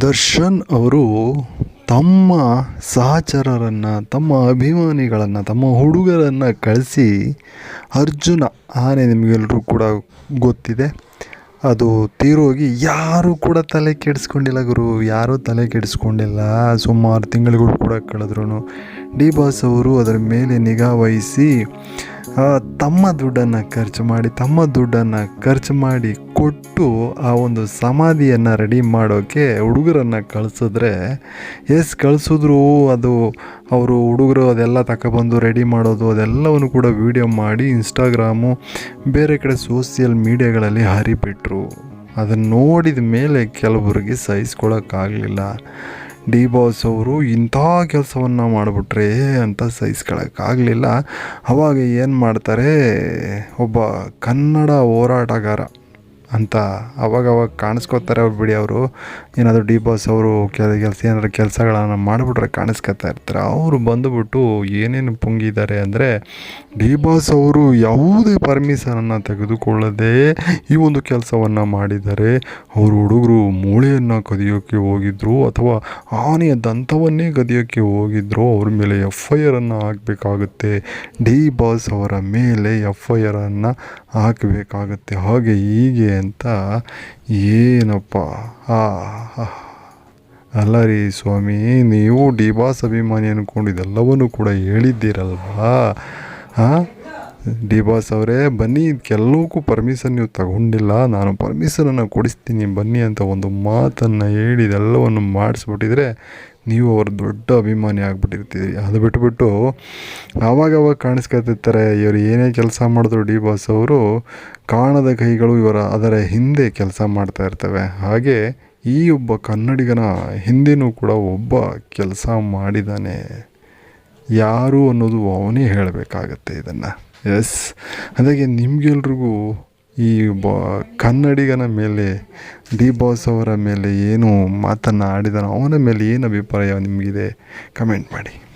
ದರ್ಶನ್ ಅವರು ತಮ್ಮ ಸಹಚರರನ್ನು, ತಮ್ಮ ಅಭಿಮಾನಿಗಳನ್ನು, ತಮ್ಮ ಹುಡುಗರನ್ನು ಕಳಿಸಿ ಅರ್ಜುನ ಆನೆ ನಿಮಗೆಲ್ಲರೂ ಕೂಡ ಗೊತ್ತಿದೆ. ಅದು ತೀರೋಗಿ ಯಾರೂ ಕೂಡ ತಲೆ ಕೆಡಿಸ್ಕೊಂಡಿಲ್ಲ ಗುರು, ಯಾರೂ ತಲೆ ಕೆಡಿಸ್ಕೊಂಡಿಲ್ಲ. ಸುಮಾರು ತಿಂಗಳುಗಳು ಕೂಡ ಕಳೆದ್ರು ಡಿ ಬಾಸ್ ಅವರು ಅದರ ಮೇಲೆ ನಿಗಾ ವಹಿಸಿ ತಮ್ಮ ದುಡ್ಡನ್ನು ಖರ್ಚು ಮಾಡಿ, ತಮ್ಮ ದುಡ್ಡನ್ನು ಖರ್ಚು ಮಾಡಿ ಕೊಟ್ಟು ಆ ಒಂದು ಸಮಾಧಿಯನ್ನು ರೆಡಿ ಮಾಡೋಕ್ಕೆ ಹುಡುಗರನ್ನು ಕಳಿಸಿದ್ರೆ, ಎಸ್ ಕಳಿಸಿದ್ರು ಅದು ಅವರು ಹುಡುಗರು ಅದೆಲ್ಲ ತಗೊಬಂದು ರೆಡಿ ಮಾಡೋದು, ಅದೆಲ್ಲವನ್ನು ಕೂಡ ವೀಡಿಯೋ ಮಾಡಿ ಇನ್ಸ್ಟಾಗ್ರಾಮು ಬೇರೆ ಕಡೆ ಸೋಷಿಯಲ್ ಮೀಡಿಯಾಗಳಲ್ಲಿ ಹರಿಬಿಟ್ರು. ಅದನ್ನು ನೋಡಿದ ಮೇಲೆ ಕೆಲವರಿಗೆ ಸಹಿಸ್ಕೊಳಕ್ಕಾಗಲಿಲ್ಲ. ಡಿ ಬಾಸ್ ಅವರು ಇಂಥ ಕೆಲಸವನ್ನು ಮಾಡಿಬಿಟ್ರೆ ಅಂತ ಸಹಿಸ್ಕೊಳ್ಳೋಕ್ಕಾಗಲಿಲ್ಲ ಅವಾಗ ಏನು ಮಾಡ್ತಾರೆ? ಒಬ್ಬ ಕನ್ನಡ ಹೋರಾಟಗಾರ ಅಂತ ಅವಾಗ ಅವಾಗ ಕಾಣಿಸ್ಕೊತಾರೆ ಅವ್ರು ಬಿಡಿ ಅವರು. ಏನಾದರೂ ಡಿ ಬಾಸ್ ಅವರು ಕೆಲ, ಕೆಲಸ, ಏನಾದ್ರು ಕೆಲಸಗಳನ್ನು ಮಾಡಿಬಿಟ್ರೆ ಕಾಣಿಸ್ಕೊತಾ ಇರ್ತಾರೆ. ಅವರು ಬಂದುಬಿಟ್ಟು ಏನೇನು ಪುಂಗಿದ್ದಾರೆ ಅಂದರೆ ಡಿ ಬಾಸ್ ಅವರು ಯಾವುದೇ ಪರ್ಮಿಷನನ್ನು ತೆಗೆದುಕೊಳ್ಳದೆ ಈ ಒಂದು ಕೆಲಸವನ್ನು ಮಾಡಿದ್ದಾರೆ. ಅವರು ಹುಡುಗರು ಮೂಳೆಯನ್ನು ಕದಿಯೋಕ್ಕೆ ಹೋಗಿದ್ರು ಅಥವಾ ಆನೆಯ ದಂತವನ್ನೇ ಕದಿಯೋಕ್ಕೆ ಹೋಗಿದ್ರು. ಅವ್ರ ಮೇಲೆ ಎಫ್ ಐ ಆರನ್ನು ಹಾಕಬೇಕಾಗುತ್ತೆ. ಡಿ ಬಾಸ್ ಅವರ ಮೇಲೆ ಎಫ್ ಐ ಆರನ್ನು ಹಾಕಬೇಕಾಗುತ್ತೆ. ಹಾಗೆ ಹೀಗೆ ಅಂತ ಏನಪ್ಪ? ಆ. ಅಲ್ಲ ರೀ ಸ್ವಾಮಿ, ನೀವು ಡಿ ಬಾಸ್ ಅಭಿಮಾನಿ ಅಂದ್ಕೊಂಡು ಇದೆಲ್ಲವನ್ನೂ ಕೂಡ ಹೇಳಿದ್ದೀರಲ್ವಾ? ಹಾಂ? ಡಿ ಬಾಸ್ ಅವರೇ, ಬನ್ನಿ ಇದಕ್ಕೆಲ್ಲವಕ್ಕೂ ಪರ್ಮಿಷನ್ ನೀವು ತಗೊಂಡಿಲ್ಲ, ನಾನು ಪರ್ಮಿಷನನ್ನು ಕೊಡಿಸ್ತೀನಿ, ಬನ್ನಿ ಅಂತ ಒಂದು ಮಾತನ್ನು ಹೇಳಿ ಇದೆಲ್ಲವನ್ನು ಮಾಡಿಸ್ಬಿಟ್ಟಿದ್ರೆ ನೀವು ಅವ್ರ ದೊಡ್ಡ ಅಭಿಮಾನಿ ಆಗಿಬಿಟ್ಟಿರ್ತೀರಿ. ಅದು ಬಿಟ್ಬಿಟ್ಟು ಆವಾಗವಾಗ ಕಾಣಿಸ್ಕೊತಿರ್ತಾರೆ, ಇವರು ಏನೇ ಕೆಲಸ ಮಾಡಿದ್ರು ಡಿ ಬಾಸ್ ಅವರು, ಕಾಣದ ಕೈಗಳು ಇವರ ಅದರ ಹಿಂದೆ ಕೆಲಸ ಮಾಡ್ತಾ ಇರ್ತವೆ. ಹಾಗೆ ಈ ಒಬ್ಬ ಕನ್ನಡಿಗನ ಹಿಂದಿನೂ ಕೂಡ ಒಬ್ಬ ಕೆಲಸ ಮಾಡಿದ್ದಾನೆ ಯಾರು ಅನ್ನೋದು ಅವನೇ ಹೇಳಬೇಕಾಗತ್ತೆ ಇದನ್ನು. ಎಸ್ ಹಾಗಾಗಿ ನಿಮಗೆಲ್ರಿಗೂ ಈ ಬ ಕನ್ನಡಿಗನ ಮೇಲೆ, ಡಿ ಬಾಸ್ ಅವರ ಮೇಲೆ ಏನು ಮಾತನ್ನು ಆಡಿದಾನೋ ಅವನ ಮೇಲೆ ಏನು ಅಭಿಪ್ರಾಯ ನಿಮಗಿದೆ? ಕಮೆಂಟ್ ಮಾಡಿ.